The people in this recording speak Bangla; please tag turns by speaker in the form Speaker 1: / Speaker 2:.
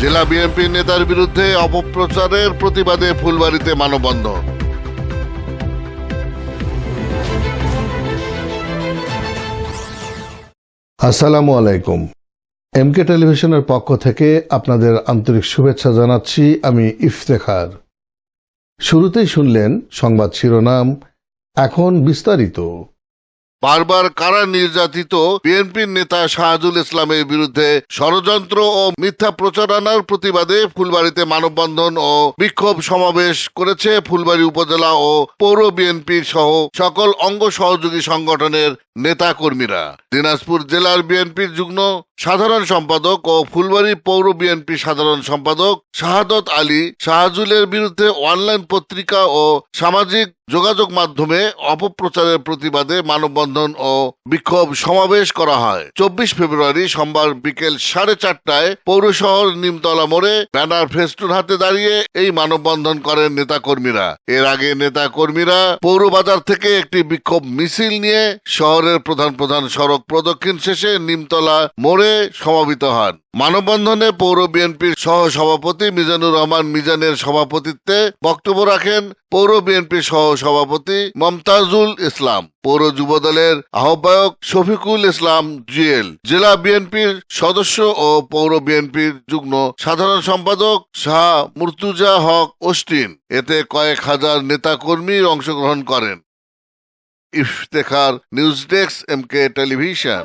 Speaker 1: জেলা বিএনপি নেতার বিরুদ্ধে অপপ্রচারের প্রতিবাদে ফুলবাড়িতে মানববন্ধন।
Speaker 2: আসসালামু আলাইকুম। এমকে টেলিভিশনের পক্ষ থেকে আপনাদের আন্তরিক শুভেচ্ছা জানাচ্ছি আমি ইফতেখার। শুরুতেই শুনলেন সংবাদ শিরোনাম, এখন বিস্তারিত।
Speaker 1: বারবার কারা নির্যাতিত? বিএনপির নেতা শাহজুল ইসলামের বিরুদ্ধে ষড়যন্ত্র ও মিথ্যা প্রচারণার প্রতিবাদে ফুলবাড়িতে মানববন্ধন ও বিক্ষোভ সমাবেশ করেছে ফুলবাড়ি উপজেলা ও পৌর বিএনপির সহ সকল অঙ্গ সহযোগী সংগঠনের নেতা কর্মীরা দিনাজপুর জেলার বিএনপির যুগ্ম সাধারণ সম্পাদক ও ফুলবাড়ি পৌর বিএনপি সাধারণ সম্পাদক শাহাদত আলী শাহজুলের বিরুদ্ধে অনলাইন পত্রিকা ও সামাজিক যোগাযোগ মাধ্যমে অপপ্রচারের প্রতিবাদে মানববন্ধন ও বিক্ষোভ সমাবেশ করা হয়। চব্বিশ ফেব্রুয়ারি সোমবার বিকেল সাড়ে চারটায় পৌর শহর নিমতলা মোড়ে ব্যানার ফেস্টুন হাতে দাঁড়িয়ে এই মানববন্ধন করেন নেতাকর্মীরা। এর আগে নেতাকর্মীরা পৌর বাজার থেকে একটি বিক্ষোভ মিছিল নিয়ে শহরের প্রধান প্রধান সড়ক প্রদক্ষিণ শেষে নিমতলা মোড়ে সমাবেত হন। মানববন্ধনে পৌর বিএনপির সহ সভাপতি মিজানুর রহমান মিজানের সভাপতিত্বে বক্তব্য রাখেন পৌর বিএনপির সহ সভাপতি মমতাজুল ইসলাম, পৌর যুবদলের আহ্বায়ক শফিকুল ইসলাম জুয়েল, জেলা বিএনপির সদস্য ও পৌর বিএনপির যুগ্ম সাধারণ সম্পাদক শাহ মুর্তুজা হক অস্টিন এতে কয়েক হাজার নেতাকর্মী অংশগ্রহণ করেন। Iftekhar news desk M K television.